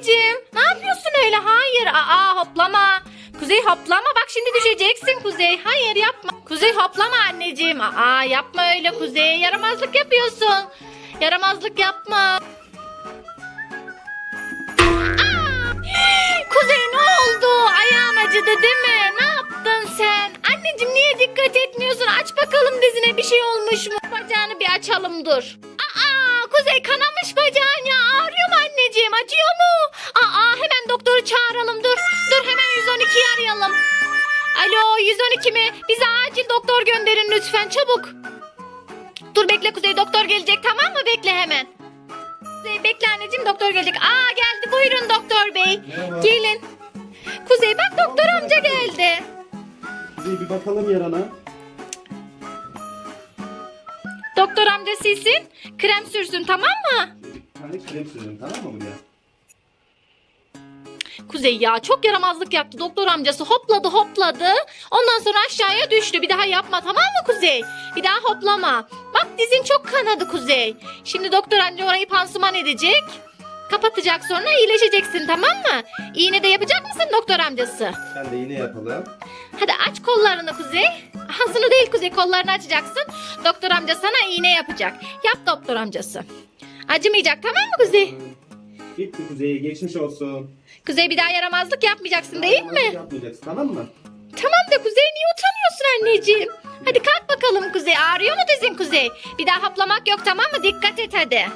anneciğim. Ne yapıyorsun öyle? Hayır. Aa hoplama. Kuzey hoplama bak şimdi düşeceksin Kuzey. Hayır yapma. Kuzey hoplama anneciğim. Aa yapma öyle Kuzey. Yaramazlık yapıyorsun. Yaramazlık yapma. Kuzey ne oldu? Ayağın acıdı değil mi? Ne yaptın sen? Anneciğim niye dikkat etmiyorsun? Aç bakalım dizine bir şey olmuş mu? Bacağını bir açalım dur. Aa Kuzey kanamış bacağın ya. Ağrıyor mu anneciğim? Acıyor mu? Aa doktoru çağıralım dur. Dur hemen 112'yi arayalım. Alo 112 mi? Bize acil doktor gönderin lütfen çabuk. Dur bekle Kuzey doktor gelecek tamam mı? Bekle hemen. Kuzey bekle anneciğim doktor gelecek. Aa geldi buyurun doktor bey. Merhaba. Gelin. Kuzey bak doktor amca geldi. Kuzey bir bakalım yarana. Doktor amca silsin. Krem sürsün tamam mı? Bir tane krem sürelim tamam mı buraya? Kuzey ya çok yaramazlık yaptı doktor amcası hopladı hopladı. Ondan sonra aşağıya düştü. Bir daha yapma tamam mı Kuzey? Bir daha hoplama. Bak dizin çok kanadı Kuzey. Şimdi doktor amca orayı pansuman edecek. Kapatacak sonra iyileşeceksin tamam mı? İğne de yapacak mısın doktor amcası? Sen de yine yapalım. Hadi aç kollarını Kuzey. Ağzını değil Kuzey kollarını açacaksın. Doktor amca sana iğne yapacak. Yap doktor amcası. Acımayacak tamam mı Kuzey? Bitti Kuzey geçmiş olsun. Kuzey bir daha yaramazlık yapmayacaksın değil mi? Yapmayacaksın tamam mı? Tamam da Kuzey niye utanıyorsun anneciğim? Hadi kalk bakalım Kuzey. Ağrıyor mu dizin Kuzey? Bir daha hoplamak yok tamam mı? Dikkat et hadi.